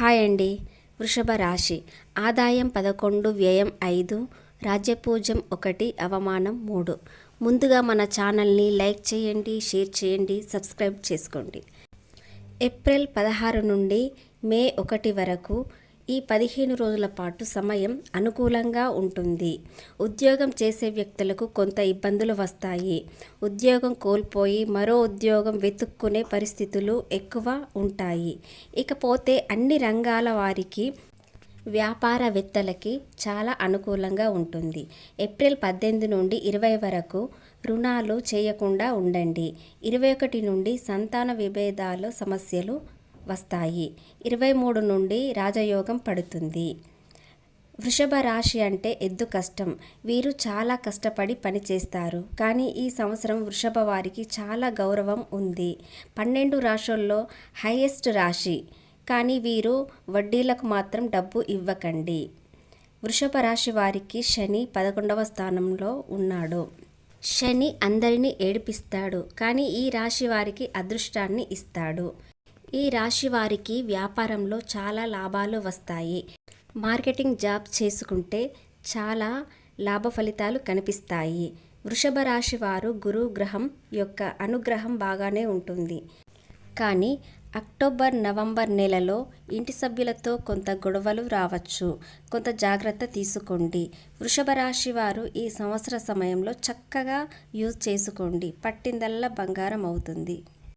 Hi అండి వృషభ రాశి. ఆదాయం పదకొండు వ్యయం ఐదు రాజ్యపూజం ఒకటి అవమానం మూడు. ముందుగా మన ఛానల్ని లైక్ చేయండి షేర్ చేయండి సబ్స్క్రైబ్ చేసుకోండి. ఏప్రిల్ పదహారు నుండి మే ఒకటి వరకు ఈ పదిహేను రోజుల పాటు సమయం అనుకూలంగా ఉంటుంది. ఉద్యోగం చేసే వ్యక్తులకు కొంత ఇబ్బందులు వస్తాయి. ఉద్యోగం కోల్పోయి మరో ఉద్యోగం వెతుక్కునే పరిస్థితులు ఎక్కువ ఉంటాయి. ఇకపోతే అన్ని రంగాల వారికి వ్యాపారవేత్తలకి చాలా అనుకూలంగా ఉంటుంది. ఏప్రిల్ పద్దెనిమిది నుండి ఇరవై వరకు రుణాలు చేయకుండా ఉండండి. ఇరవై ఒకటి నుండి సంతాన విభేదాలు సమస్యలు వస్తాయి. ఇరవై మూడు నుండి రాజయోగం పడుతుంది. వృషభ రాశి అంటే ఎద్దు కష్టం. వీరు చాలా కష్టపడి పనిచేస్తారు కానీ ఈ సంవత్సరం వృషభ వారికి చాలా గౌరవం ఉంది. పన్నెండు రాశుల్లో హైయెస్ట్ రాశి. కానీ వీరు వడ్డీలకు మాత్రం డబ్బు ఇవ్వకండి. వృషభ రాశి వారికి శని పదకొండవ స్థానంలో ఉన్నాడు. శని అందరినీ ఏడిపిస్తాడు. కానీ ఈ రాశి వారికి అదృష్టాన్ని ఇస్తాడు. ఈ రాశి వారికి వ్యాపారంలో చాలా లాభాలు వస్తాయి. మార్కెటింగ్ జాబ్ చేసుకుంటే చాలా లాభ ఫలితాలు కనిపిస్తాయి. వృషభ రాశి వారు గురు గ్రహం యొక్క అనుగ్రహం బాగానే ఉంటుంది. కానీ అక్టోబర్ నవంబర్ నెలలో ఇంటి సభ్యులతో కొంత గొడవలు రావచ్చు. కొంత జాగ్రత్త తీసుకోండి. వృషభ రాశి వారు ఈ సంవత్సర సమయంలో చక్కగా యూజ్ చేసుకోండి. పట్టిందల్లా బంగారం అవుతుంది.